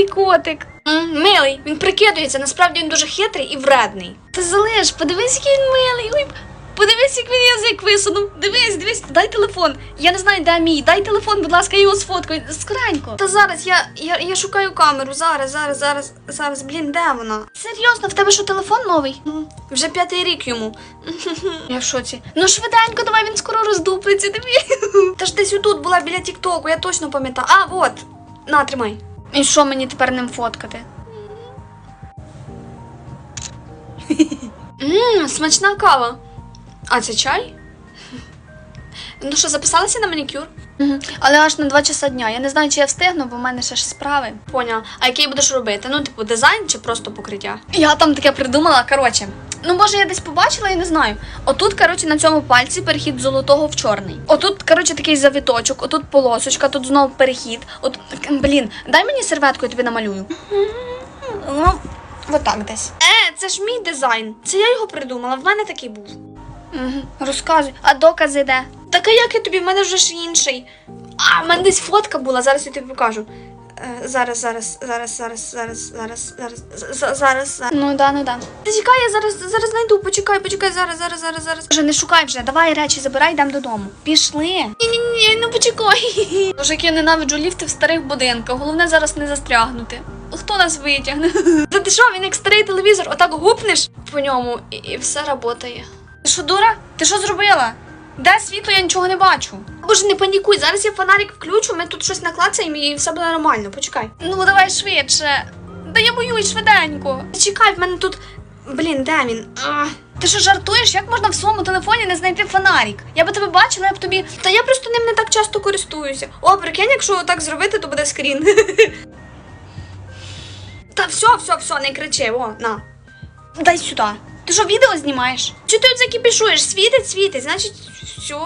милий котик. М, милий, він прикидується, насправді він дуже хитрий і вредний. Та залиш, подивись, який він милий. Ой, подивись, як він язик висунув. Дивись, дивись, дай телефон. Я не знаю, де мій. Дай телефон, будь ласка, я його сфоткаю. Скоренько. Та зараз я, я, я шукаю камеру. Зараз, зараз, зараз, зараз. Блін, де вона? Серйозно, в тебе що телефон новий? Вже п'ятий рік йому. Я в шоці. Ну швиденько, давай він скоро роздуплиться. Диви. Та ж десь отут була біля Тіктоку, я точно пам'ятаю. А, от. На, тримай. І що мені тепер ним фоткати? Ммм, смачна кава. А це чай? Ну що, записалася на манікюр? Угу. Але аж на 2 часа дня. Я не знаю, чи я встигну, бо в мене ще ж справи. Поняла. А який будеш робити? Ну, типу, дизайн чи просто покриття? Я там таке придумала. Коротше, ну може я десь побачила, я не знаю. Отут, коротше, на цьому пальці перехід золотого в чорний. Отут, коротше, такий завіточок, отут полосочка, тут знову перехід. От, блін, дай мені серветку, я тобі намалюю. Ну, отак десь. Е, це ж мій дизайн. Це я його придумала. В мене такий був. Угу. Розказуй, а докази де? Так а як я тобі? В мене вже ж інший. А, в мене десь фотка була, зараз я тобі покажу. Е, зараз, зараз, зараз, зараз, зараз, зараз, зараз, зараз, зараз. Ну да, ну да. Ти чекай, я зараз, зараз знайду, почекай, почекай, зараз, зараз, зараз, зараз. Вже не шукай вже, давай речі забирай, йдемо додому. Пішли. Ні, ні, ні, ну почекай. Боже, як я ненавиджу ліфти в старих будинках. Головне зараз не застрягнути. Хто нас витягне? Та ти що, він як старий телевізор, отак гупнеш по ньому і, і все працює. Ти що, дура? Ти що зробила? Де світло, я нічого не бачу. Боже, не панікуй, зараз я фонарик включу, ми тут щось наклацаємо і все буде нормально. Почекай. Ну, давай швидше. Та я боюсь швиденько. Чекай, в мене тут. Блін, де він? А. Ти що жартуєш? Як можна в своєму телефоні не знайти фонарик? Я би тебе бачила, я б тобі. Та я просто ним не так часто користуюся. О, прикинь, якщо так зробити, то буде скрін. Та все, все, все, не кричи, о, на. Дай сюди. Ти що, відео знімаєш? Чи ти от закіпішуєш? Світить, світить, значить, все.